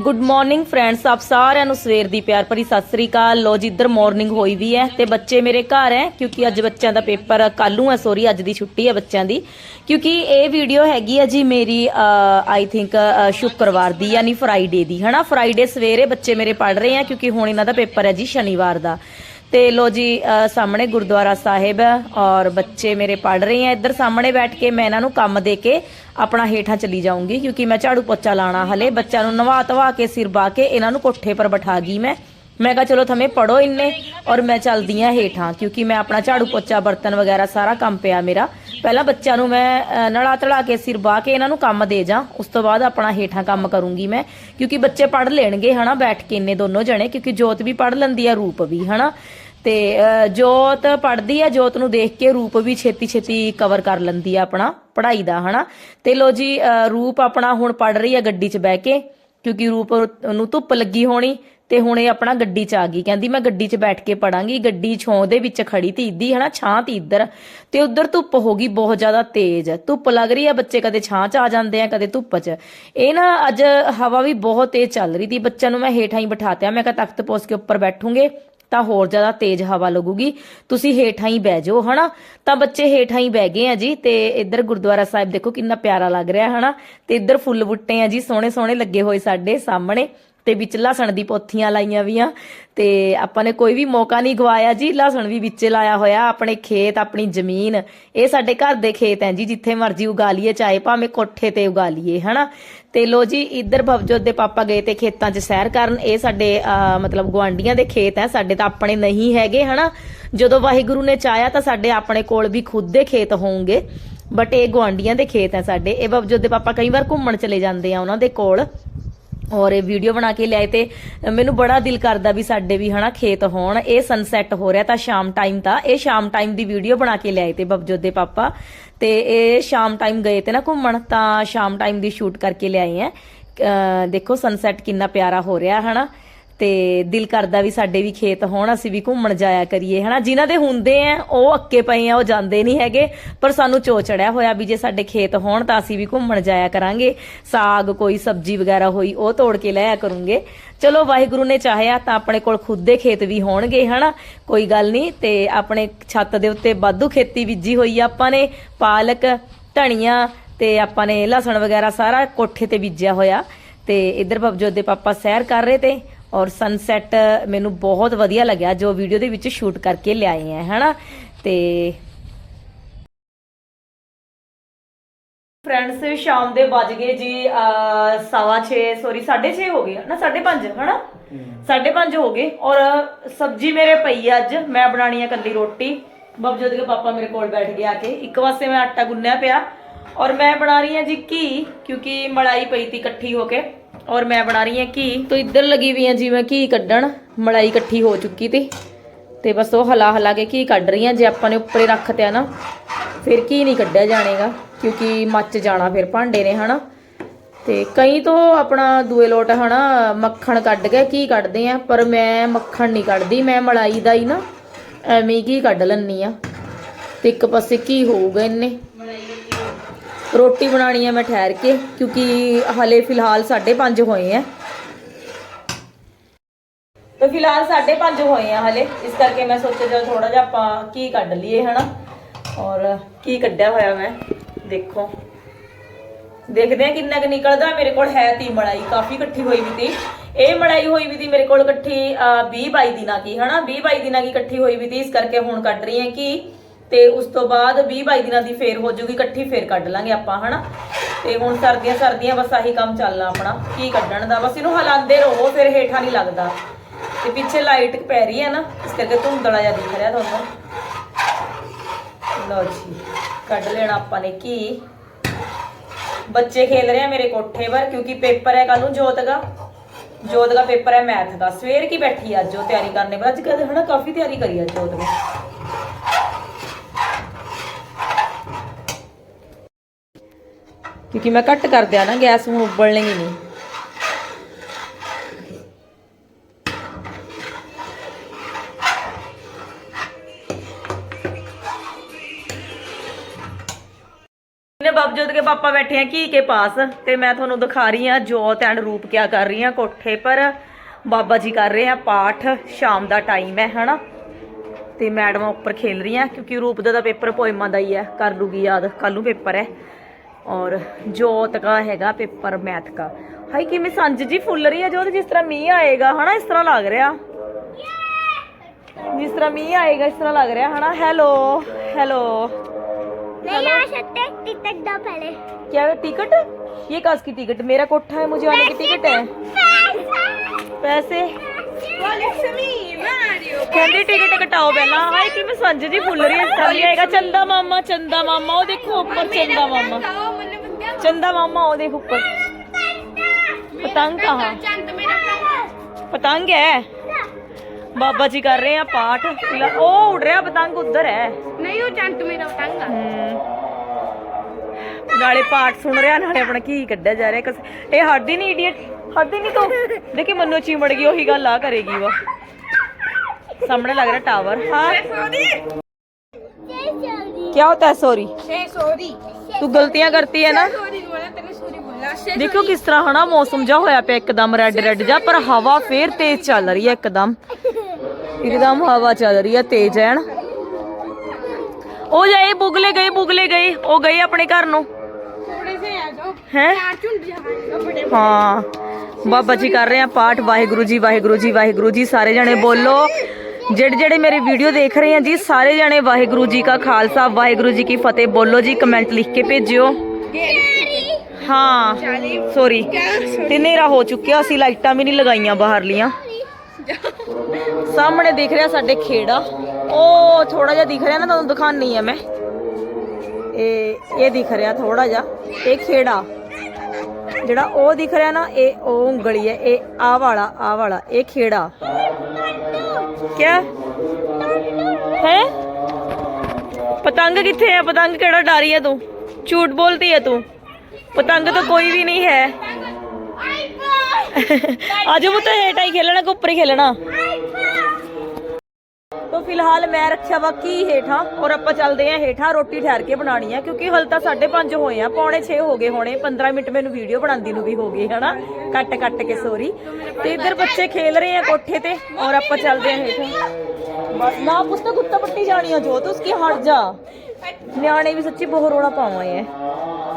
Good morning friends ਆਪ ਸਾਰਿਆਂ ਨੂੰ ਸਵੇਰ ਦੀ ਪਿਆਰ ਭਰੀ ਸਤਿ ਸ੍ਰੀ ਅਕਾਲ। ਲੋ ਜੀ, ਇੱਧਰ ਮਾਰਨਿੰਗ ਹੋਈ ਵੀ ਹੈ ਤੇ ਬੱਚੇ ਮੇਰੇ ਘਰ ਹੈ, ਕਿਉਂਕਿ ਅੱਜ ਬੱਚਿਆਂ ਦਾ ਪੇਪਰ ਕੱਲ ਨੂੰ ਹੈ ਸੋਰੀ ਅੱਜ ਦੀ ਛੁੱਟੀ ਹੈ ਬੱਚਿਆਂ ਦੀ। ਕਿਉਂਕਿ ਇਹ ਵੀਡੀਓ ਹੈਗੀ ਹੈ ਜੀ ਮੇਰੀ ਆਈ ਥਿੰਕ ਸ਼ੁੱਕਰਵਾਰ ਦੀ, ਯਾਨੀ ਫਰਾਈਡੇ ਦੀ, ਹਨਾ? ਫਰਾਈਡੇ ਸਵੇਰੇ ਬੱਚੇ ਮੇਰੇ ਪੜ ਰਹੇ ਆ ਕਿਉਂਕਿ ਹੁਣ ਇਹਨਾਂ ਦਾ ਪੇਪਰ ਹੈ ਜੀ ਸ਼ਨੀਵਾਰ ਦਾ। ਤੇ ਲੋ ਜੀ ਅ, ਸਾਹਮਣੇ ਗੁਰਦੁਆਰਾ ਸਾਹਿਬ ਹੈ ਔਰ ਬੱਚੇ ਮੇਰੇ ਪੜ ਰਹੇ ਆ ਇੱਧਰ ਸਾਹਮਣੇ ਬੈਠ ਕੇ ਮੈਂ ਇਹਨਾਂ ਨੂੰ ਕੰਮ ਦੇ ਕੇ ਆਪਣਾ ਹੇਠਾਂ ਚਲੀ ਜਾਊਂਗੀ ਕਿਉਂਕਿ ਮੈਂ ਝਾੜੂ ਪੋਚਾ ਲਾਣਾ ਹਲੇ ਬੱਚਿਆਂ ਨੂੰ ਨਵਾ ਧਵਾ ਕੇ ਸਿਰ ਬਾ ਕੇ ਇਹਨਾਂ ਨੂੰ ਕੋਠੇ ਪਰ ਬਿਠਾ ਗਈ ਮੈਂ ਮੈਂ ਕਿਹਾ ਚਲੋ ਥਮੇ ਪੜੋ ਇੰਨੇ ਔਰ ਮੈਂ ਚੱਲਦੀ ਆ ਹੇਠਾਂ ਕਿਉਂਕਿ ਮੈਂ ਆਪਣਾ ਝਾੜੂ ਪੋਚਾ ਬਰਤਨ ਵਗੈਰਾ ਸਾਰਾ ਕੰਮ ਪਿਆ ਮੇਰਾ ਪਹਿਲਾਂ ਬੱਚਿਆਂ ਨੂੰ ਮੈਂ ਅ, ਨਲਾ ਧੜਾ ਕੇ ਸਿਰ ਬਾ ਕੇ ਇਹਨਾਂ ਨੂੰ ਕੰਮ ਦੇ ਜਾ ਉਸ ਤੋਂ ਬਾਅਦ ਆਪਣਾ ਹੇਠਾਂ ਕੰਮ ਕਰੂੰਗੀ ਮੈਂ ਕਿਉਂਕਿ ਬੱਚੇ ਪੜ ਲੈਣਗੇ ਹਨਾ ਬੈਠ ਕੇ ਇੰਨੇ ਦੋਨੋਂ ਜਣੇ ਕਿਉਂਕਿ ਜੋਤ ਵੀ ਪੜ ਲੈਂਦੀ ਆ ਰੂਪ ਵੀ ਹਨਾ ਤੇ ਜੋਤ ਪੜਦੀ ਆ, ਜੋਤ ਨੂੰ ਦੇਖ ਕੇ ਰੂਪ ਵੀ ਛੇਤੀ ਛੇਤੀ ਕਵਰ ਕਰ ਲੈਂਦੀ ਆ ਆਪਣਾ, ਪੜ੍ਹਾਈ ਦਾ, ਹਨਾ। ਤੇ ਲੋ ਜੀ ਰੂਪ ਆਪਣਾ ਹੁਣ ਪੜ ਰਹੀ ਆ ਗੱਡੀ 'ਚ ਬਹਿ ਕੇ, ਕਿਉਂਕਿ ਰੂਪ ਨੂੰ ਧੁੱਪ ਲੱਗੀ ਹੋਣੀ ਤੇ ਹੁਣ ਇਹ ਆਪਣਾ ਗੱਡੀ 'ਚ ਆ ਗਈ। ਕਹਿੰਦੀ, ਮੈਂ ਗੱਡੀ 'ਚ ਬੈਠ ਕੇ ਪੜਾਂਗੀ ਗੱਡੀ ਛੋਂ ਦੇ ਵਿੱਚ ਖੜੀ ਤੀ ਇੱਦੀ ਹਨਾ, ਛਾਂ ਤੀ ਇੱਧਰ। ਤੇ ਉਧਰ ਧੁੱਪ ਹੋ ਗਈ ਬਹੁਤ ਜ਼ਿਆਦਾ ਤੇਜ਼। ਧੁੱਪ ਲੱਗ ਰਹੀ ਆ, ਬੱਚੇ ਕਦੇ ਛਾਂ 'ਚ ਆ ਜਾਂਦੇ ਆ, ਕਦੇ ਧੁੱਪ 'ਚ। ਇਹ ਨਾ ਅੱਜ ਹਵਾ ਵੀ ਬਹੁਤ ਤੇਜ਼ ਚੱਲ ਰਹੀ ਤੀ ਬੱਚਿਆਂ ਨੂੰ ਮੈਂ ਹੇਠਾਂ ਹੀ ਬਿਠਾਤਿਆ ਮੈਂ ਕਿਹਾ ਤਖਤ ਪੋਸ ਕੇ ਉੱਪਰ ਬੈਠੂਗੇ। ਤਾਂ ਹੋਰ ਜ਼ਿਆਦਾ ਤੇਜ਼ ਹਵਾ ਲੱਗੂਗੀ। ਤੁਸੀਂ ਹੇਠਾਂ ਹੀ ਬਹਿ ਜਾਓ, ਹਨਾ? ਤਾਂ ਬੱਚੇ ਹੇਠਾਂ ਹੀ ਬਹਿ ਗਏ ਆ ਜੀ, ਤੇ ਇੱਧਰ ਗੁਰਦੁਆਰਾ ਸਾਹਿਬ ਦੇਖੋ ਕਿੰਨਾ ਪਿਆਰਾ ਲੱਗ ਰਿਹਾ, ਹਨਾ? ਤੇ ਇੱਧਰ ਫੁੱਲ ਬੁੱਟੇ ਆ ਜੀ ਸੋਹਣੇ ਸੋਹਣੇ ਲੱਗੇ ਹੋਏ ਸਾਡੇ ਸਾਹਮਣੇ, ਤੇ ਵਿੱਚ ਲਸਣ ਦੀ ਪੋਥੀਆਂ ਲਾਈਆਂ ਵੀਆਂ, ਤੇ ਆਪਾਂ ਨੇ ਕੋਈ ਵੀ ਮੌਕਾ ਨਹੀਂ ਗਵਾਇਆ ਜੀ, ਲਸਣ ਵੀ ਵਿੱਚੇ ਲਾਇਆ ਹੋਇਆ, ਆਪਣੇ ਖੇਤ, ਆਪਣੀ ਜ਼ਮੀਨ, ਇਹ ਸਾਡੇ ਘਰ ਦੇ ਖੇਤ ਹੈ ਜੀ, ਜਿੱਥੇ ਮਰਜ਼ੀ ਉਗਾ ਲਈਏ ਚਾਹੇ ਭਾਵੇਂ ਕੋਠੇ ਤੇ ਉਗਾ ਲਈਏ ਹਨਾ? ਤੇ ਲੋ ਜੀ ਇੱਧਰ ਭਵਜੋਤ ਦੇ ਪਾਪਾ ਗਏ ਤੇ ਖੇਤਾਂ 'ਚ ਸੈਰ ਕਰਨ। ਇਹ ਸਾਡੇ ਅਹ, ਮਤਲਬ ਗਵਾਂਡੀਆਂ ਦੇ ਖੇਤ ਹੈ। ਸਾਡੇ ਤਾਂ ਆਪਣੇ ਨਹੀਂ ਹੈਗੇ ਹਨਾ? ਜਦੋਂ ਵਾਹਿਗੁਰੂ ਨੇ ਚਾਹਿਆ ਤਾਂ ਸਾਡੇ ਆਪਣੇ ਕੋਲ ਵੀ ਖੁਦ ਦੇ ਖੇਤ ਹੋਣਗੇ। ਬਟ ਇਹ ਗਵਾਂਡੀਆਂ ਦੇ ਖੇਤ ਹੈ ਸਾਡੇ। ਇਹ ਭਵਜੋਤ ਦੇ ਪਾਪਾ ਕਈ ਵਾਰ ਘੁੰਮਣ ਚਲੇ ਜਾਂਦੇ ਆ ਉਹਨਾਂ ਦੇ ਕੋਲ। ਔਰ ਇਹ ਵੀਡੀਓ ਬਣਾ ਕੇ ਲਿਆਏ ਤੇ ਮੈਨੂੰ ਬੜਾ ਦਿਲ ਕਰਦਾ ਵੀ ਸਾਡੇ ਵੀ ਹਨਾ ਖੇਤ ਹੋਣ। ਇਹ ਸਨਸੈਟ ਹੋ ਰਿਹਾ ਤਾਂ ਸ਼ਾਮ ਟਾਈਮ ਤਾਂ। ਇਹ ਸ਼ਾਮ ਟਾਈਮ ਦੀ ਵੀਡੀਓ ਬਣਾ ਕੇ ਲਿਆਏ ਤੇ ਬਬਜੋਤ ਦੇ ਪਾਪਾ। ਤੇ ਇਹ ਸ਼ਾਮ ਟਾਈਮ ਗਏ ਤੇ ਨਾ ਘੁੰਮਣ, ਤਾਂ ਸ਼ਾਮ ਟਾਈਮ ਦੀ ਸ਼ੂਟ ਕਰਕੇ ਲਿਆਏ ਆ ਦੇਖੋ ਸਨਸੈਟ ਕਿੰਨਾ ਪਿਆਰਾ ਹੋ ਰਿਹਾ, ਹਨਾ? ਤੇ ਦਿਲ ਕਰਦਾ ਵੀ ਸਾਡੇ ਵੀ ਖੇਤ ਹੋਣ, ਅਸੀਂ ਵੀ ਘੁੰਮਣ ਜਾਇਆ ਕਰੀਏ, ਹਨਾ? ਜਿਨ੍ਹਾਂ ਦੇ ਹੁੰਦੇ ਆ, ਉਹ ਅੱਕੇ ਪਏ ਆ, ਉਹ ਜਾਂਦੇ ਨਹੀਂ ਹੈਗੇ, ਪਰ ਸਾਨੂੰ ਚੋ ਚੜਿਆ ਹੋਇਆ ਵੀ ਜੇ ਸਾਡੇ ਖੇਤ ਹੋਣ ਤਾਂ ਅਸੀਂ ਵੀ ਘੁੰਮਣ ਜਾਇਆ ਕਰਾਂਗੇ। ਸਾਗ ਕੋਈ ਸਬਜ਼ੀ ਵਗੈਰਾ ਹੋਈ, ਉਹ ਤੋੜ ਕੇ ਲਿਆਇਆ ਕਰੂੰਗੇ। ਚਲੋ, ਵਾਹਿਗੁਰੂ ਨੇ ਚਾਹਿਆ ਤਾਂ ਆਪਣੇ ਕੋਲ ਖੁਦ ਦੇ ਖੇਤ ਵੀ ਹੋਣਗੇ, ਹਨਾ? ਕੋਈ ਗੱਲ ਨਹੀਂ, ਤੇ ਆਪਣੇ ਛੱਤ ਦੇ ਉੱਤੇ ਵਾਧੂ ਖੇਤੀ ਬੀਜੀ ਹੋਈ ਆ ਆਪਾਂ ਨੇ, ਪਾਲਕ, ਧਨੀਆ ਤੇ ਆਪਾਂ ਨੇ ਲਸਣ ਵਗੈਰਾ ਸਾਰਾ ਕੋਠੇ ਤੇ ਬੀਜਿਆ ਹੋਇਆ। ਤੇ ਇੱਧਰ ਭਵਜੋਤ ਦੇ ਪਾਪਾ ਸੈਰ ਕਰ ਰਹੇ ਤੇ ਔਰ ਸਨਸੈਟ ਮੈਨੂੰ ਬਹੁਤ ਵਧੀਆ ਲੱਗਿਆ ਜੋ ਵੀਡੀਓ ਦੇ ਵਿੱਚ ਸ਼ੂਟ ਕਰਕੇ ਲਿਆਏ ਆ ਹਨਾ? ਤੇ ਫਰੈਂਡਸ ਸ਼ਾਮ ਦੇ ਵੱਜ ਗਏ ਜੀ 6:30 ਸੌਰੀ 6:30 ਹੋ ਗਏ ਨਾ 5:30 ਹਨਾ? 5:30 ਹੋ ਗਏ। ਔਰ ਸਬਜ਼ੀ ਮੇਰੇ ਪਈ ਆ ਅੱਜ ਮੈਂ ਬਣਾਣੀ ਆ ਕੱਲੀ ਰੋਟੀ। ਬਬਜੋਤ ਦੇ ਪਾਪਾ ਮੇਰੇ ਕੋਲ ਬੈਠ ਗਏ ਆ ਕੇ। ਇੱਕ ਪਾਸੇ ਮੈਂ ਆਟਾ ਗੁੰਨਿਆ ਪਿਆ। ਔਰ ਮੈਂ ਬਣਾ ਰਹੀ ਹਾਂ ਜੀ ਘੀ ਕਿਉਂਕਿ ਮਲਾਈ ਪਈ ਤੀ ਇਕੱਠੀ ਹੋ ਕੇ। ਔਰ ਮੈਂ ਬਣਾ ਰਹੀ ਹਾਂ ਘੀ। ਤੋਂ ਇੱਧਰ ਲੱਗੀ ਵੀ ਆ, ਜਿਵੇਂ ਘੀ ਕੱਢਣ। ਮਲਾਈ ਇਕੱਠੀ ਹੋ ਚੁੱਕੀ ਤੀ। ਤੇ ਬਸ ਉਹ ਹਲਾ ਹਲਾ ਕੇ ਘੀ ਕੱਢ ਰਹੀ ਹਾਂ ਜੇ ਆਪਾਂ ਨੇ ਉੱਪਰੇ ਰੱਖਤਿਆ ਨਾ, ਫਿਰ ਘੀ ਨਹੀਂ ਕੱਢਿਆ ਜਾਣੇਗਾ, ਕਿਉਂਕਿ ਮੱਚ ਜਾਣਾ ਫਿਰ ਭਾਂਡੇ ਨੇ, ਹਨਾ। ਤੇ ਕਈ ਤੋਂ ਆਪਣਾ ਦੂਏ ਲੋਟ, ਹਨਾ, ਮੱਖਣ ਕੱਢ ਕੇ ਘੀ ਕੱਢਦੇ ਆ। ਪਰ ਮੈਂ ਮੱਖਣ ਨਹੀਂ ਕੱਢਦੀ, ਮੈਂ ਮਲਾਈ ਦਾ ਹੀ ਨਾ, ਐਵੇਂ ਘੀ ਕੱਢ ਲੈਣੀ ਆ। ਤੇ ਇੱਕ ਪਾਸੇ ਘੀ ਹੋਊਗਾ ਇੰਨੇ। ਰੋਟੀ ਬਣਾਣੀ ਆ ਮੈਂ ਠਹਿਰ ਕੇ, ਕਿਉਂਕਿ ਹਲੇ ਫਿਲਹਾਲ 5:30 ਹੋਏ ਆ। ਤਾਂ ਫਿਲਹਾਲ 5:30 ਹੋਏ ਆ ਹਲੇ, ਇਸ ਕਰਕੇ ਮੈਂ ਸੋਚਿਆ ਚਲ ਥੋੜਾ ਜਿਹਾ ਆਪਾਂ ਕੀ ਕੱਢ ਲਈਏ, ਹਨਾ? ਔਰ ਕੀ ਕੱਢਿਆ ਹੋਇਆ ਮੈਂ, ਦੇਖੋ। ਦੇਖਦੇ ਆ ਕਿੰਨਾ ਕੁ ਨਿਕਲਦਾ, ਮੇਰੇ ਕੋਲ ਹੈ ਤੀ ਮਲਾਈ ਕਾਫੀ ਇਕੱਠੀ ਹੋਈ ਵੀ ਤੀ। ਇਹ ਮਲਾਈ ਹੋਈ ਵੀ ਤੀ ਮੇਰੇ ਕੋਲ ਇਕੱਠੀ 20 22 ਦਿਨਾਂ ਕੀ, ਹਨਾ? 20 22 ਦਿਨਾਂ ਕੀ ਇਕੱਠੀ ਹੋਈ ਵੀ ਤੀ, ਇਸ ਕਰਕੇ ਹੁਣ ਕੱਢ ਰਹੀ ਹਾਂ ਕਿ ਤੇ ਉਸ ਤੋਂ ਬਾਅਦ 20 22 ਦਿਨਾਂ ਦੀ ਫੇਰ ਹੋ ਜੂਗੀ ਇਕੱਠੀ ਫੇਰ ਕੱਢ ਲਾਂਗੇ ਆਪਾਂ, ਹਨਾ? ਤੇ ਹੁਣ ਸਰਦੀਆਂ ਸਰਦੀਆਂ ਬਸ ਆਹੀ ਕੰਮ ਚੱਲਣਾ ਆਪਣਾ, ਕੀ ਕੱਢਣ ਦਾ, ਬਸ ਇਹਨੂੰ ਹਲਾਉਂਦੇ ਰਹੋ, ਫਿਰ ਹੇਠਾਂ ਨਹੀਂ ਲੱਗਦਾ। ਤੇ ਪਿੱਛੇ ਲਾਈਟ ਪੈ ਰਹੀ ਹੈ ਨਾ, ਇਸ ਕਰਕੇ ਧੁੰਦਲਾ ਜਿਹਾ ਦਿਖ ਰਿਹਾ ਤੁਹਾਨੂੰ। ਲਓ ਜੀ, ਕੱਢ ਲੈਣਾ ਆਪਾਂ ਨੇ ਕੀ ਬੱਚੇ ਖੇਲ ਰਹੇ ਆ ਮੇਰੇ ਕੋਠੇ ਪਰ, ਕਿਉਂਕਿ ਪੇਪਰ ਹੈ ਕੱਲ ਨੂੰ ਜੋਤ ਦਾ। ਜੋਤ ਦਾ ਪੇਪਰ ਹੈ ਮੈਥ ਦਾ। ਸਵੇਰ ਕੀ ਬੈਠੀ ਅੱਜ ਉਹ ਤਿਆਰੀ ਕਰਨੇ, ਪਰ ਅੱਜ ਕਹਿੰਦੇ ਹਨਾ, ਕਾਫੀ ਤਿਆਰੀ ਕਰੀ ਆ ਜੋਤ ਨੇ। ਕਿਉਂਕਿ ਮੈਂ ਘੱਟ ਕਰ ਦਿਆ ਨਾ ਗੈਸ ਹੁਣ ਉਬਲਣੀ ਨਹੀਂ। ਨੇ ਬਾਬ ਕੇ ਪਾਪਾ ਬੈਠੇ ਆ ਕੀ ਕੇ ਪਾਸ ਤੇ ਮੈਂ ਤੁਹਾਨੂੰ ਦਿਖਾ ਰਹੀ ਆ ਜੋਤ ਐਂਡ ਰੂਪ ਕਿਆ ਕਰ ਰਹੀ ਆ ਕੋਠੇ ਪਰ। ਬਾਬਾ ਜੀ ਕਰ ਰਹੇ ਆ ਪਾਠ, ਸ਼ਾਮ ਦਾ ਟਾਈਮ ਹੈ, ਹਨਾ? ਤੇ ਮੈਡਮਾਂ ਉੱਪਰ ਖੇਲ ਰਹੀਆਂ ਕਿਉਂਕਿ ਰੂਪ ਦਾ ਤਾਂ ਪੇਪਰ ਪੋਇਮਾਂ ਦਾ ਹੀ ਹੈ, ਕਰ ਲੂਗੀ ਯਾਦ ਕੱਲ ਨੂੰ ਪੇਪਰ ਹੈ। ਔਰ ਜੋਤ ਦਾ ਹੈਗਾ ਪੇਪਰ ਮੈਥ ਦਾ ਹਾਈ ਕਿਵੇਂ ਸੰਜ ਜੀ ਫੁੱਲ ਰਹੀ ਹੈ ਜੋਤ ਜਿਸ ਤਰ੍ਹਾਂ ਮੀਂਹ ਆਏਗਾ ਹਨਾ ਇਸ ਤਰ੍ਹਾਂ ਲੱਗ ਰਿਹਾ ਜਿਸ ਤਰ੍ਹਾਂ ਮੀਂਹ ਆਏਗਾ ਇਸ ਤਰ੍ਹਾਂ ਲੱਗ ਰਿਹਾ ਹਨਾ ਹੈਲੋ ਹੈਲੋ नहीं आ सकते टिकट दो पहले क्या है टिकट ये कास की टिकट मेरा कोठा है मुझे आने की टिकट है ਪੈਸੇ ਕਹਿੰਦੀ ਟਿਕਟ ਕਟਾਓ ਪਹਿਲਾਂ ਹਾਏ ਕਿ ਮੈਂ ਸੰਜ ਜੀ ਫੁੱਲ ਰਹੀ ਹੈ ਸਾਲੀ ਆਏਗਾ ਚੰਦਾ ਮਾਮਾ ਚੰਦਾ ਮਾਮਾ ਉਹ ਦੇਖੋ ਉੱਪਰ ਚੰਦਾ ਮਾਮਾ ਚੰਦਾ ਮਾਮਾ ਉਹ ਦੇਖ ਉੱਪਰ ਪਤੰਗ ਕਹਾਂ ਪਤੰਗ ਹੈ ਬਾਬਾ ਜੀ ਕਰ ਰਹੇ ਆ ਪਾਠ ਫਿਲਹਾਲ ਉਹ ਉੱਡ ਰਿਹਾ ਪਤੰਗ ਉਧਰ ਹੈ नहीं वो चंद मेरा उठाऊंगा ਹਮ। ਨਾਲੇ ਪਾਠ ਸੁਣ ਰਿਹਾ ਨਾਲੇ ਆਪਣਾ ਕੀ ਕੱਢਿਆ ਜਾ ਰਿਹਾ ਕਸ- ਇਹ ਹੱਡੀ ਨਹੀਂ ਇਡੀਅਟ ਹੱਡੀ ਨਹੀਂ ਤੂੰ ਦੇਖੀ ਮੰਨੋ ਚੀਮੜ ਗਈ ਉਹੀ ਗੱਲ ਆ ਕਰੇਗੀ ਵਾ ਸਾਹਮਣੇ ਲੱਗ ਰਿਹਾ टावर हाँ क्या होता है सॉरी सॉरी तू गलतियां करती है ना ਦੇਖੋ ਕਿਸ ਤਰ੍ਹਾਂ ਹਨਾ ਮੌਸਮ ਜਾ ਹੋਇਆ ਪਿਆ, ਇੱਕਦਮ ਰੈੱਡ ਰੈੱਡ ਜਾ ਪਰ ਹਵਾ ਫੇਰ ਤੇਜ਼ ਚੱਲ ਰਹੀ ਹੈ ਇੱਕਦਮ। ਇੱਕਦਮ ਹਵਾ ਚੱਲ ਰਹੀ ਹੈ ਤੇਜ਼ ਐਣ ਉਹ ਜਾਏ ਬੁਗਲੇ ਗਏ ਬੁਗਲੇ ਗਏ ਉਹ ਗਏ ਆਪਣੇ ਘਰ ਨੂੰ। ਥੋੜੇ ਸੇ ਆ ਜਾਓ ਹੈ? ਹਾਂ, ਬਾਬਾ ਜੀ ਕਰ ਰਹੇ ਆ ਪਾਠ, ਵਾਹਿਗੁਰੂ ਜੀ ਵਾਹਿਗੁਰੂ ਜੀ ਵਾਹਿਗੁਰੂ ਜੀ, ਸਾਰੇ ਜਣੇ ਬੋਲੋ। ਜਿਹੜੇ ਜਿਹੜੇ ਮੇਰੇ ਵੀਡੀਓ ਦੇਖ ਰਹੇ ਆ ਜੀ, ਸਾਰੇ ਜਣੇ ਵਾਹਿਗੁਰੂ ਜੀ ਕਾ ਖਾਲਸਾ, ਵਾਹਿਗੁਰੂ ਜੀ ਕੀ ਫਤਿਹ ਬੋਲੋ ਜੀ, ਕਮੈਂਟ ਲਿਖ ਕੇ ਭੇਜਿਓ। ਹਾਂ ਸੌਰੀ ਤੇ ਹਨੇਰਾ ਹੋ ਚੁੱਕਿਆ ਅਸੀਂ ਲਾਈਟਾਂ ਵੀ ਨਹੀਂ ਲਗਾਈਆਂ ਬਾਹਰਲੀਆਂ ਸਾਹਮਣੇ ਦਿਖ ਰਿਹਾ ਸਾਡੇ ਖੇੜਾ। ਉਹ ਥੋੜਾ ਜਿਹਾ ਦਿਖ ਰਿਹਾ ਨਾ ਤੁਹਾਨੂੰ ਦਿਖਾਣੀ ਆ ਮੈਂ। ਇਹ ਇਹ ਦਿਖ ਰਿਹਾ ਥੋੜਾ ਜਿਹਾ ਇਹ ਖੇੜਾ। ਜਿਹੜਾ ਉਹ ਦਿਖ ਰਿਹਾ ਨਾ ਇਹ ਉਹ ਉਂਗਲੀ ਹੈ ਇਹ ਆ ਵਾਲਾ ਆ ਵਾਲਾ ਇਹ ਖੇੜਾ। ਕਿਆ? ਹੈ? ਪਤੰਗ ਕਿੱਥੇ ਹੈ ਪਤੰਗ ਕਿਹੜਾ ਡਾਰੀ ਹੈ ਤੂੰ? ਝੂਠ ਬੋਲਤੀ ਹੈ ਤੂੰ? ਪਤੰਗ ਤਾਂ ਕੋਈ ਵੀ ਨਹੀਂ ਹੈ। ਅੱਜ ਉਹ ਹੇਠਾਂ ਹੀ ਖੇਲਣਾ ਕਿ ਉੱਪਰ ਹੀ ਖੇਲਣਾ। ਤੋ ਫਿਲਹਾਲ ਮੈਂ ਰੱਖਿਆ ਵਾ ਹੇਠਾਂ, ਔਰ ਆਪਾਂ ਚੱਲਦੇ ਆਂ ਹੇਠਾਂ ਰੋਟੀ ਠਹਿਰ ਕੇ ਬਣਾਣੀ ਆ, ਕਿਉਂਕਿ ਹਲ ਤਾਂ 5:30 ਹੋਏ ਆ, ਪੌਣੇ 6 ਹੋ ਗਏ ਹੋਣੇ 15 ਮਿੰਟ ਮੈਨੂੰ ਵੀਡੀਓ ਬਣਾਉਂਦੀ ਨੂੰ ਵੀ ਹੋ ਗਏ ਹਨਾ? ਕੱਟ ਕੱਟ ਕੇ ਸੋਰੀ ਤੇ ਇੱਧਰ ਬੱਚੇ ਖੇਲ ਰਹੇ ਆ ਕੋਠੇ ਤੇ, ਔਰ ਆਪਾਂ ਚੱਲਦੇ ਆਂ ਹੇਠਾਂ। ਬਸ ਨਾ ਪੁੱਤ, ਕੁੱਤਾ ਪੱਟੀ ਜਾਣੀ ਆ ਜੋ ਤੂੰ ਉਸकी ਹਟ ਜਾ। ਨਿਆਣੇ ਵੀ ਸੱਚੀ ਬਹੁਤ ਰੋਣਾ ਪਾਵਾਂ ਐ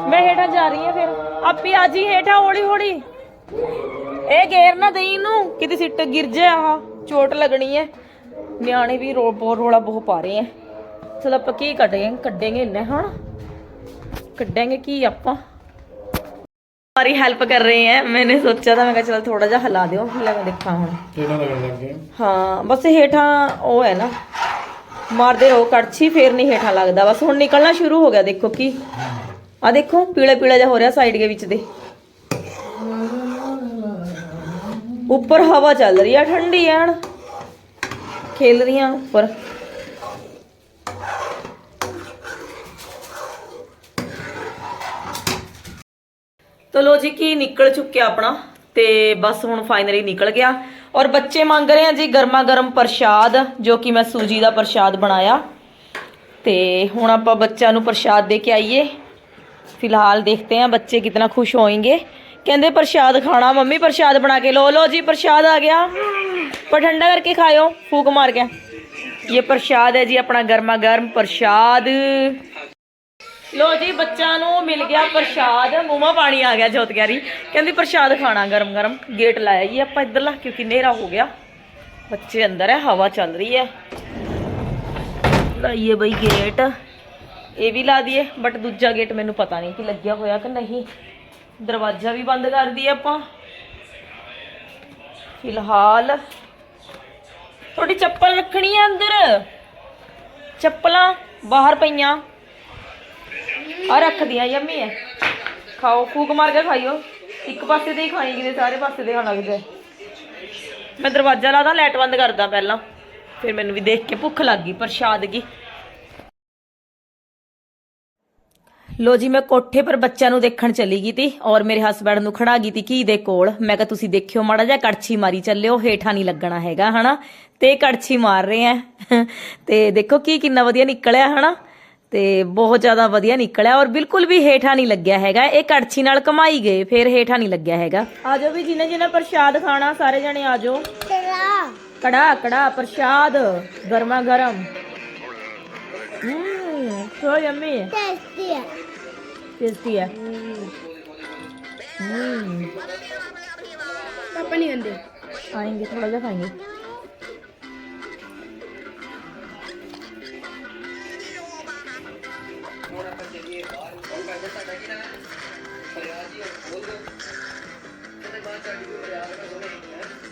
ਮੈਂ ਹੇਠਾਂ ਜਾ ਰਹੀ ਹਾਂ ਫਿਰ। ਆਪੇ ਆ ਜੀ ਹੇਠਾਂ ਹੌਲੀ ਹੌਲੀ। ਇਹ ਗੇਰ ਨਾ ਦੇਈ ਇਹਨੂੰ ਕਿਤੇ ਸਿੱਟ ਗਿਰ ਜਾ ਆਹ ਚੋਟ ਲੱਗਣੀ ਹੈ ਨਿਆਣੇ ਵੀ ਰੋ ਬਹੁਤ ਰੋਲਾ ਬਹੁਤ ਪਾ ਰਹੇ ਆ ਚਲ ਆਪਾਂ ਕੀ ਕੱਢਾਂਗੇ? ਕੱਢਾਂਗੇ ਇੰਨੇ ਹੁਣ। ਕੱਢਾਂਗੇ ਕੀ ਆਪਾਂ? ਸਾਰੀ ਹੈਲਪ ਕਰ ਰਹੇ ਆ ਮੈਨੇ ਸੋਚਿਆ ਤਾਂ ਮੈਂ ਕਿਹਾ ਚਲ ਥੋੜਾ ਜਿਹਾ ਹਲਾ ਦਿਓ। ਹਿਲਾ ਮੈਂ ਦੇਖਾਂ ਹੁਣ। ਹਾਂ ਬਸ ਹੇਠਾਂ ਉਹ ਹੈ ਨਾ। ਮਾਰਦੇ ਰਹੋ ਕੜਛੀ ਫੇਰ ਨਹੀਂ ਹੇਠਾਂ ਲੱਗਦਾ। ਬਸ ਹੁਣ ਨਿਕਲਣਾ ਸ਼ੁਰੂ ਹੋ ਗਿਆ ਦੇਖੋ ਕੀ। ਆ ਦੇਖੋ, ਪੀਲਾ ਪੀਲਾ ਜਿਹਾ ਹੋ ਰਿਹਾ ਸਾਈਡ ਦੇ ਵਿੱਚ ਦੇ। ਉੱਪਰ ਹਵਾ ਚੱਲ ਰਹੀ ਆ, ਠੰਡੀ ਐਨ। ਖੇਲ ਰਹੀਆਂ ਉੱਪਰ। ਤੋ ਲੋ ਜੀ, ਕੀ ਨਿਕਲ ਚੁੱਕਿਆ ਆਪਣਾ? ਤੇ ਬਸ ਹੁਣ ਫਾਈਨਲੀ ਨਿਕਲ ਗਿਆ। ਔਰ ਬੱਚੇ ਮੰਗ ਰਹੇ ਆ ਜੀ ਗਰਮਾ ਗਰਮ ਪ੍ਰਸ਼ਾਦ, ਜੋ ਕਿ ਮੈਂ ਸੂਜੀ ਦਾ ਪ੍ਰਸ਼ਾਦ ਬਣਾਇਆ। ਤੇ ਹੁਣ ਆਪਾਂ ਬੱਚਿਆਂ ਨੂੰ ਪ੍ਰਸ਼ਾਦ ਦੇ ਕੇ ਆਈਏ। ਫਿਲਹਾਲ ਦੇਖਦੇ ਆ ਬੱਚੇ कितना ਖੁਸ਼ होएंगे ਕਹਿੰਦੇ ਪ੍ਰਸ਼ਾਦ ਖਾਣਾ, ਮੰਮੀ ਪ੍ਰਸ਼ਾਦ ਬਣਾ ਕੇ ਲੋ ਲੋ ਜੀ, ਪ੍ਰਸ਼ਾਦ ਆ ਗਿਆ। ਪਰ ਠੰਡਾ ਕਰਕੇ ਖਾਇਓ, ਫੂਕ ਮਾਰ ਕੇ। ਇਹ ਪ੍ਰਸ਼ਾਦ ਹੈ ਜੀ, ਆਪਣਾ ਗਰਮਾ ਗਰਮ ਪ੍ਰਸ਼ਾਦ। ਲੋ ਜੀ, ਬੱਚਿਆਂ ਨੂੰ ਮਿਲ ਗਿਆ ਪ੍ਰਸ਼ਾਦ। ਮੂਮਾ ਪਾਣੀ ਆ ਗਿਆ, ਜੋਤ ਗਿਆਰੀ ਕਹਿੰਦੀ ਪ੍ਰਸ਼ਾਦ ਖਾਣਾ ਗਰਮ ਗਰਮ ਗੇਟ ਲਾਇਆ ਜੀ ਆਪਾਂ ਇੱਧਰ ਲਾ, ਕਿਉਂਕਿ ਹਨੇਰਾ ਹੋ ਗਿਆ। ਬੱਚੇ ਅੰਦਰ ਹੈ, ਹਵਾ ਚੱਲ ਰਹੀ ਹੈ। ਲਾਈਏ ਬਈ ਗੇਟ। ਇਹ ਵੀ ਲਾ ਦਈਏ ਬਟ ਦੂਜਾ ਗੇਟ ਮੈਨੂੰ ਪਤਾ ਨਹੀਂ ਕਿ ਲੱਗਿਆ ਹੋਇਆ ਕਿ ਨਹੀਂ। ਦਰਵਾਜ਼ਾ ਵੀ ਬੰਦ ਕਰ ਦਈਏ ਆਪਾਂ। ਫਿਲਹਾਲ ਤੁਹਾਡੀ ਚੱਪਲ ਰੱਖਣੀ ਹੈ ਅੰਦਰ। ਚੱਪਲਾਂ ਬਾਹਰ ਪਈਆਂ। ਆ ਰੱਖਦੀਆਂ ਯੰਮੀ ਹੈ ਖਾਓ, ਫੂਕ ਮਾਰ ਕੇ ਖਾਈਓ। ਇੱਕ ਪਾਸੇ ਤੇ ਹੀ ਖਾਣੀ ਕਿਤੇ ਸਾਰੇ ਪਾਸੇ ਤੇ ਖਾਣਾ ਕਿਤੇ। ਮੈਂ ਦਰਵਾਜ਼ਾ ਲਾਦਾ ਲਾਈਟ ਬੰਦ ਕਰਦਾ ਪਹਿਲਾਂ। ਫਿਰ ਮੈਨੂੰ ਵੀ ਦੇਖ ਕੇ ਭੁੱਖ ਲੱਗ ਗਈ, ਪ੍ਰਸ਼ਾਦ ਗਈ ਲੋ ਜੀ ਮੈਂ ਕੋਠੇ ਪਰ ਬੱਚਿਆਂ ਨੂੰ ਦੇਖਣ ਚਲੀ ਗਈ ਤੀ ਔਰ ਮੇਰੇ ਹਸਬੰਡ ਨੂੰ ਖੜਾ ਗਈ ਤੀ ਕੀ ਦੇ ਕੋਲ। ਮੈਂ ਕਿਹਾ ਤੁਸੀਂ ਦੇਖਿਓ ਮਾੜਾ ਜਿਹਾ ਕੜਛੀ ਮਾਰੀ ਚੱਲਿਓ ਹੇਠਾਂ ਨਹੀਂ ਲੱਗਣਾ ਹੈਗਾ ਹਨਾ? ਤੇ ਕੜਛੀ ਮਾਰ ਰਹੇ ਆ। ਤੇ ਦੇਖੋ ਕੀ ਕਿੰਨਾ ਵਧੀਆ ਨਿਕਲਿਆ ਹਨਾ? ਤੇ ਬਹੁਤ ਜ਼ਿਆਦਾ ਵਧੀਆ ਨਿਕਲਿਆ ਔਰ ਬਿਲਕੁਲ ਵੀ ਹੇਠਾਂ ਨਹੀਂ ਲੱਗਿਆ ਹੈਗਾ। ਇਹ ਕੜਛੀ ਨਾਲ ਕਮਾਈ ਗਏ ਫਿਰ ਹੇਠਾਂ ਨਹੀਂ ਲੱਗਿਆ ਹੈਗਾ। ਆਜੋ ਵੀ ਜਿਹਨੇ ਜਿਹਨੇ ਪ੍ਰਸ਼ਾਦ ਖਾਣਾ ਸਾਰੇ ਜਣੇ ਆਜੋ। ਕੜਾ ਕੜਾ ਪ੍ਰਸ਼ਾਦ ਗਰਮਾ ਗਰਮ। ਹੂੰ ਸੋ ਯਮੀ ਟੇਸਟੀ ਹੈ टेस्टी है पापा नहीं गंदे आएंगे थोड़ा सा खाएंगे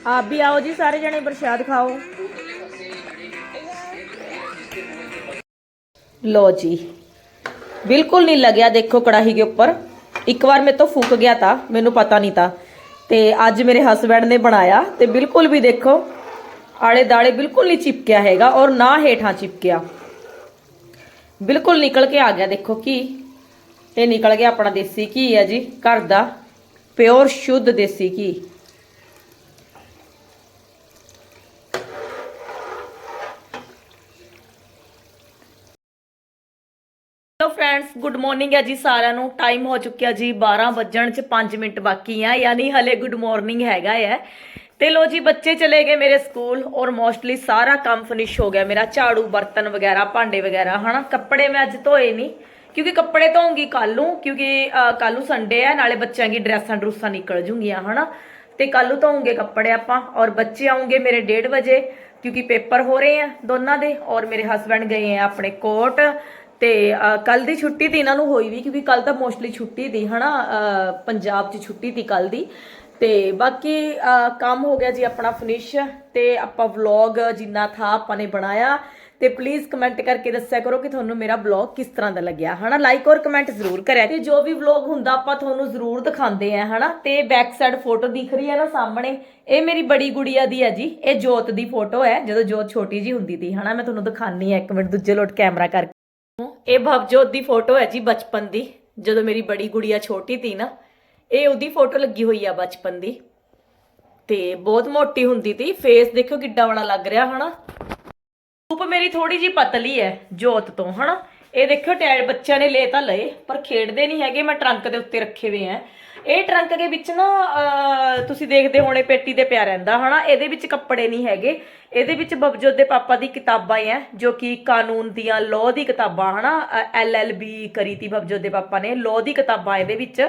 आप भी आओ जी सारे जने प्रसाद खाओ लो जी ਬਿਲਕੁਲ ਨਹੀਂ ਲੱਗਿਆ ਦੇਖੋ ਕੜਾਹੀ ਦੇ ਉੱਪਰ। ਇੱਕ ਵਾਰ ਮੇਰੇ ਤੋਂ ਫੁੱਕ ਗਿਆ ਤਾਂ, ਮੈਨੂੰ ਪਤਾ ਨਹੀਂ ਤਾਂ। ਤੇ ਅੱਜ ਮੇਰੇ ਹਸਬੰਡ ਨੇ ਬਣਾਇਆ ਤੇ ਬਿਲਕੁਲ ਵੀ ਦੇਖੋ, ਆਲੇ ਦਾਲੇ ਬਿਲਕੁਲ ਨਹੀਂ ਚਿਪਕਿਆ ਹੈਗਾ ਔਰ ਨਾ ਹੇਠਾਂ ਚਿਪਕਿਆ। ਬਿਲਕੁਲ ਨਿਕਲ ਕੇ ਆ ਗਿਆ, ਦੇਖੋ ਕੀ। ਇਹ ਨਿਕਲ ਗਿਆ ਆਪਣਾ ਦੇਸੀ ਘੀ ਹੈ ਜੀ, ਘਰ ਦਾ। ਪਿਓਰ ਸ਼ੁੱਧ ਦੇਸੀ ਘੀ ਹੈਲੋ ਫਰੈਂਡਸ ਗੁੱਡ ਮਾਰਨਿੰਗ ਹੈ ਜੀ ਸਾਰਿਆਂ ਨੂੰ। ਟਾਈਮ ਹੋ ਚੁੱਕਿਆ ਜੀ 12 ਵੱਜਣ ਚ 5 ਮਿੰਟ ਬਾਕੀ ਆ, ਯਾਨੀ ਹਲੇ ਗੁੱਡ ਮਾਰਨਿੰਗ ਹੈਗਾ ਹੈ ਤੇ ਲੋ ਜੀ, ਬੱਚੇ ਚਲੇ ਗਏ ਮੇਰੇ ਸਕੂਲ ਔਰ ਮੋਸਟਲੀ ਸਾਰਾ ਕੰਮ ਫਿਨਿਸ਼ ਹੋ ਗਿਆ ਮੇਰਾ, ਝਾੜੂ, ਬਰਤਨ ਵਗੈਰਾ, ਭਾਂਡੇ ਵਗੈਰਾ, ਹਨਾ? ਕੱਪੜੇ ਮੈਂ ਅੱਜ ਧੋਏ ਨਹੀਂ ਕਿਉਂਕਿ ਕੱਪੜੇ ਧੋਉਂਗੀ ਕੱਲ ਨੂੰ, ਕਿਉਂਕਿ ਕੱਲ ਨੂੰ ਸੰਡੇ ਹੈ ਨਾਲੇ ਬੱਚਿਆਂ ਦੀ ਡਰੈਸਾਂ ਡਰੂਸਾਂ ਨਿਕਲ ਜੂਗੀਆਂ, ਹਨਾ? ਤੇ ਕੱਲ ਨੂੰ ਧੋਉਂਗੇ ਕੱਪੜੇ ਆਪਾਂ, ਔਰ ਬੱਚੇ ਆਉਂਗੇ ਮੇਰੇ 1:30 ਵਜੇ, ਕਿਉਂਕਿ ਪੇਪਰ ਹੋ ਰਹੇ ਆ ਦੋਨਾਂ ਦੇ, ਔਰ ਮੇਰੇ ਹਸਬੰਡ ਗਏ ਆ ਆਪਣੇ ਕੋਟ ਤੇ ਕੱਲ ਦੀ ਛੁੱਟੀ ਤੇ ਇਹਨਾਂ ਨੂੰ ਹੋਈ ਵੀ ਕਿਉਂਕਿ ਕੱਲ ਤਾਂ ਮੋਸਟਲੀ ਛੁੱਟੀ ਦੀ ਹਨਾ? ਅਹ, ਪੰਜਾਬ 'ਚ ਛੁੱਟੀ ਦੀ ਕੱਲ ਦੀ। ਤੇ ਬਾਕੀ ਕੰਮ ਹੋ ਗਿਆ ਜੀ ਆਪਣਾ ਫਿਨਿਸ਼ ਤੇ ਆਪਾਂ ਵਲੌਗ ਜਿੰਨਾ ਥਾ ਆਪਾਂ ਨੇ ਬਣਾਇਆ। ਤੇ ਪਲੀਜ਼ ਕਮੈਂਟ ਕਰਕੇ ਦੱਸਿਆ ਕਰੋ ਕਿ ਤੁਹਾਨੂੰ ਮੇਰਾ ਵਲੌਗ ਕਿਸ ਤਰ੍ਹਾਂ ਦਾ ਲੱਗਿਆ ਹਨਾ? ਲਾਈਕ ਔਰ ਕਮੈਂਟ ਜ਼ਰੂਰ ਕਰਿਆ ਤੇ ਜੋ ਵੀ ਵਲੌਗ ਹੁੰਦਾ ਆਪਾਂ ਤੁਹਾਨੂੰ ਜ਼ਰੂਰ ਦਿਖਾਉਂਦੇ ਆ ਹਨਾ? ਤੇ ਬੈਕ ਸਾਈਡ ਫੋਟੋ ਦਿਖ ਰਹੀ ਹੈ ਨਾ ਸਾਹਮਣੇ? ਇਹ ਮੇਰੀ ਬੜੀ ਗੁੜੀਆ ਦੀ ਹੈ ਜੀ। ਇਹ ਜੋਤ ਦੀ ਫੋਟੋ ਹੈ ਜਦੋਂ ਜੋਤ ਛੋਟੀ ਜੀ ਹੁੰਦੀ ਸੀ ਹਨਾ? ਮੈਂ ਤੁਹਾਨੂੰ ਦਿਖਾਣੀ ਆ ਇੱਕ ਮਿੰਟ ਦੂਜੇ ਲੋਟ ਕੈਮਰਾ ਕਰਕੇ। ਇਹ ਭਵਜੋਤ ਦੀ ਫੋਟੋ ਹੈ ਜੀ ਬਚਪਨ ਦੀ, ਜਦੋਂ ਮੇਰੀ ਬੜੀ ਗੁੜੀਆ ਛੋਟੀ ਸੀ ਨਾ, ਇਹ ਉਹਦੀ ਫੋਟੋ ਲੱਗੀ ਹੋਈ ਆ ਬਚਪਨ ਦੀ। ਤੇ ਬਹੁਤ ਮੋਟੀ ਹੁੰਦੀ ਸੀ ਫੇਸ ਦੇਖੋ ਕਿੱਡਾ ਬੜਾ ਲੱਗ ਰਿਹਾ, ਹਨਾ? ਧੂਪ ਮੇਰੀ ਥੋੜੀ ਜੀ ਪਤਲੀ ਹੈ, ਜੋਤ ਤੋਂ, ਹਨਾ? ਇਹ ਦੇਖੋ ਟੈਡ ਬੱਚਿਆਂ ਨੇ ਲੈ ਤਾਂ ਲਏ, ਪਰ ਖੇਡਦੇ ਨਹੀਂ ਹੈਗੇ, ਮੈਂ ਟਰੰਕ ਦੇ ਉੱਤੇ ਰੱਖੇ ਹੋਏ ਆ। ਇਹ ਟਰੰਕ ਦੇ ਵਿੱਚ ਨਾ ਤੁਸੀਂ ਦੇਖਦੇ ਹੋਣੇ ਪੇਟੀ ਦੇ ਪਿਆ ਰਹਿੰਦਾ, ਹਨਾ? ਇਹਦੇ ਵਿੱਚ ਕੱਪੜੇ ਨਹੀਂ ਹੈਗੇ। ਇਹਦੇ ਵਿੱਚ ਬਬਜੋਤ ਦੇ ਪਾਪਾ ਦੀ ਕਿਤਾਬਾਂ ਹੀ ਆ ਜੋ ਕਿ ਕਾਨੂੰਨ ਦੀਆਂ ਲਾਅ ਦੀ ਕਿਤਾਬਾਂ, ਹਨਾ? ਬੀ ਕਰੀ ਤੀ ਬਬਜੋਤ ਦੇ ਪਾਪਾ ਨੇ। ਲਾਅ ਦੀ ਕਿਤਾਬਾਂ ਇਹਦੇ ਵਿੱਚ,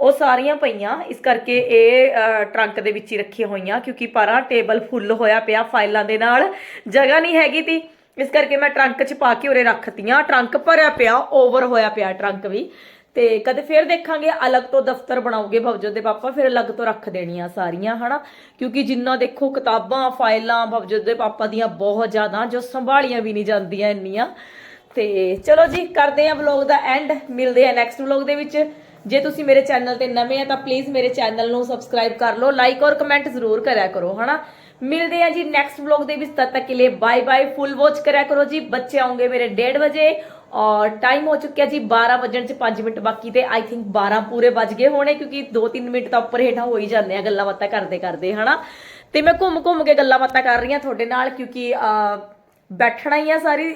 ਉਹ ਸਾਰੀਆਂ ਪਈਆਂ। ਇਸ ਕਰਕੇ ਇਹ ਟਰੰਕ ਦੇ ਵਿੱਚ ਹੀ ਰੱਖੀਆਂ ਹੋਈਆਂ, ਕਿਉਂਕਿ ਪਰਾਂ ਟੇਬਲ ਫੁੱਲ ਹੋਇਆ ਪਿਆ ਫਾਈਲਾਂ ਦੇ ਨਾਲ। ਜਗ੍ਹਾ ਨਹੀਂ ਹੈਗੀ ਤੀ। ਇਸ ਕਰਕੇ ਮੈਂ ਟਰੰਕ 'ਚ ਪਾ ਕੇ ਉਰੇ ਰੱਖਤੀਆਂ। ਟਰੰਕ ਭਰਿਆ ਪਿਆ ਓਵਰ ਹੋਇਆ ਪਿਆ ਟਰੰਕ ਵੀ। ਤੇ ਕਦੇ ਫਿਰ ਦੇਖਾਂਗੇ, ਅਲੱਗ ਤੋਂ ਦਫ਼ਤਰ ਬਣਾਉਗੇ ਭਵਜੋਤ ਦੇ ਪਾਪਾ, ਫਿਰ ਅਲੱਗ ਤੋਂ ਰੱਖ ਦੇਣੀਆਂ ਸਾਰੀਆਂ, ਹਨਾ? ਕਿਉਂਕਿ ਜਿੰਨਾ ਦੇਖੋ ਕਿਤਾਬਾਂ, ਫਾਈਲਾਂ ਭਵਜੋਤ ਦੇ ਪਾਪਾ ਦੀਆਂ ਬਹੁਤ ਜ਼ਿਆਦਾ, ਜੋ ਸੰਭਾਲੀਆਂ ਵੀ ਨਹੀਂ ਜਾਂਦੀਆਂ ਇੰਨੀਆਂ। ਤੇ ਚਲੋ ਜੀ, ਕਰਦੇ ਆ ਵਲੌਗ ਦਾ ਐਂਡ ਮਿਲਦੇ ਆ ਨੈਕਸਟ ਵਲੌਗ ਦੇ ਵਿੱਚ। ਜੇ ਤੁਸੀਂ ਮੇਰੇ ਚੈਨਲ ਤੇ ਨਵੇਂ ਆ ਤਾਂ ਪਲੀਜ਼ ਮੇਰੇ ਚੈਨਲ ਨੂੰ ਸਬਸਕ੍ਰਾਈਬ ਕਰ ਲਓ ਲਾਈਕ ਔਰ ਕਮੈਂਟ ਜ਼ਰੂਰ ਕਰਿਆ ਕਰੋ, ਹਨਾ? ਮਿਲਦੇ ਆ ਜੀ ਨੈਕਸਟ ਵਲੌਗ ਦੇ ਵਿੱਚ, ਤਦ ਤੱਕ ਕੇ ਲਈ ਬਾਏ ਬਾਏ ਫੁੱਲ ਵਾਚ ਕਰਿਆ ਕਰੋ ਜੀ। ਬੱਚੇ ਆਉਂਗੇ ਮੇਰੇ 1:30 ਵਜੇ ਔਰ ਟਾਈਮ ਹੋ ਚੁੱਕਿਆ ਜੀ 12 ਵਜਣ ਚ 5 ਮਿੰਟ ਬਾਕੀ ਤੇ ਆਈ ਥਿੰਕ 12 ਪੂਰੇ ਵੱਜ ਗਏ ਹੋਣੇ ਕਿਉਂਕਿ 2-3 ਮਿੰਟ ਤਾਂ ਉੱਪਰ ਹੇਠਾਂ ਹੋ ਹੀ ਜਾਂਦੇ ਆ ਗੱਲਾਂ ਬਾਤਾਂ ਕਰਦੇ ਕਰਦੇ, ਹਨਾ? ਤੇ ਮੈਂ ਘੁੰਮ ਘੁੰਮ ਕੇ ਗੱਲਾਂ ਬਾਤਾਂ ਕਰ ਰਹੀ ਹਾਂ ਤੁਹਾਡੇ ਨਾਲ ਕਿਉਂਕਿ ਬੈਠਣਾ ਹੀ ਆ ਸਾਰੀ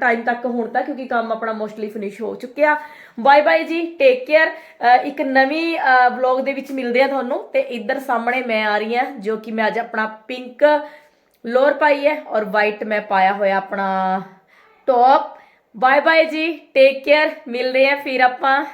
ਟਾਈਮ ਤੱਕ ਹੁਣ ਤੱਕ ਕਿਉਂਕਿ ਕੰਮ ਆਪਣਾ ਮੋਸਟਲੀ ਫਿਨਿਸ਼ ਹੋ ਚੁੱਕਿਆ। ਬਾਏ ਬਾਏ ਜੀ ਟੇਕ ਕੇਅਰ ਇੱਕ ਨਵੀਂ ਵਲੌਗ ਦੇ ਵਿੱਚ ਮਿਲਦੇ ਆ ਤੁਹਾਨੂੰ ਤੇ ਇੱਧਰ ਸਾਹਮਣੇ ਮੈਂ ਆ ਰਹੀ ਹਾਂ ਜੋ ਕਿ ਮੈਂ ਅੱਜ ਆਪਣਾ ਪਿੰਕ ਲੋਅਰ ਪਾਈ ਹੈ ਔਰ ਵਾਈਟ ਮੈਂ ਪਾਇਆ ਹੋਇਆ ਆਪਣਾ ਟੌਪ ਬਾਏ ਬਾਏ ਜੀ ਟੇਕ ਕੇਅਰ ਮਿਲ ਰਹੇ ਆ ਫਿਰ ਆਪਾਂ।